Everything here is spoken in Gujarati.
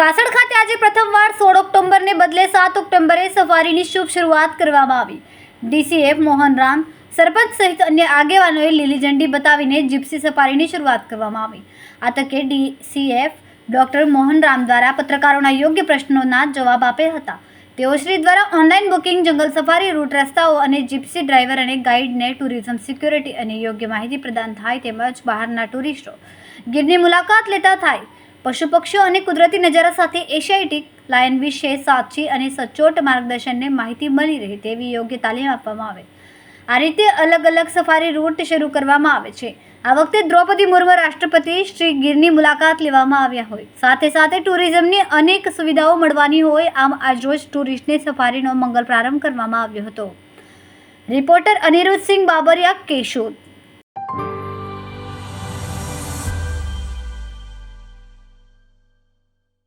સાસણ ખાતે આજે પ્રથમવાર સોળ ઓક્ટોબરને બદલે સાત ઓક્ટોબરે સફારીની શુભ શરૂઆત કરવામાં આવી. ડીસીએફ મોહન રામ, સરપંચ સહિત અન્ય આગેવાનોએ લીલી ઝંડી બતાવીને જીપ્સી સફારીની શરૂઆત કરવામાં આવી. આ તકે ડીસીએફ ડૉક્ટર મોહન રામ દ્વારા પત્રકારોના યોગ્ય પ્રશ્નોના જવાબ આપ્યા હતા. તેઓ શ્રી દ્વારા ઓનલાઈન બુકિંગ, જંગલ સફારી, રૂટ રસ્તાઓ અને જીપ્સી ડ્રાઈવર અને ગાઈડને ટુરિઝમ સિક્યોરિટી અને યોગ્ય માહિતી પ્રદાન થાય તેમજ બહારના ટુરિસ્ટો ગીરની મુલાકાત લેતા થાય. પશુ પક્ષીઓ અને કુદરતી નજારા સાથે એશિયાટિક લાયન વિશે સાચી અને સચોટ માર્ગદર્શનને માહિતી મળી રહે તેવી યોગ્ય તાલીમ આપવામાં આવે. આ રીતે અલગ અલગ સફારી રૂટ શરૂ કરવામાં આવે છે. આ વખતે દ્રૌપદી મુર્મુ રાષ્ટ્રપતિ શ્રી ગીરની મુલાકાત લેવામાં આવ્યા હોય. સાથે સાથે ટુરિઝમની અનેક સુવિધાઓ મળવાની હોય, આમ આજરોજ ટુરિસ્ટને સફારીનો મંગલ પ્રારંભ કરવામાં આવ્યો હતો. રિપોર્ટર અનિરુદ્ધસિંહ બાબરિયા કેશોદ.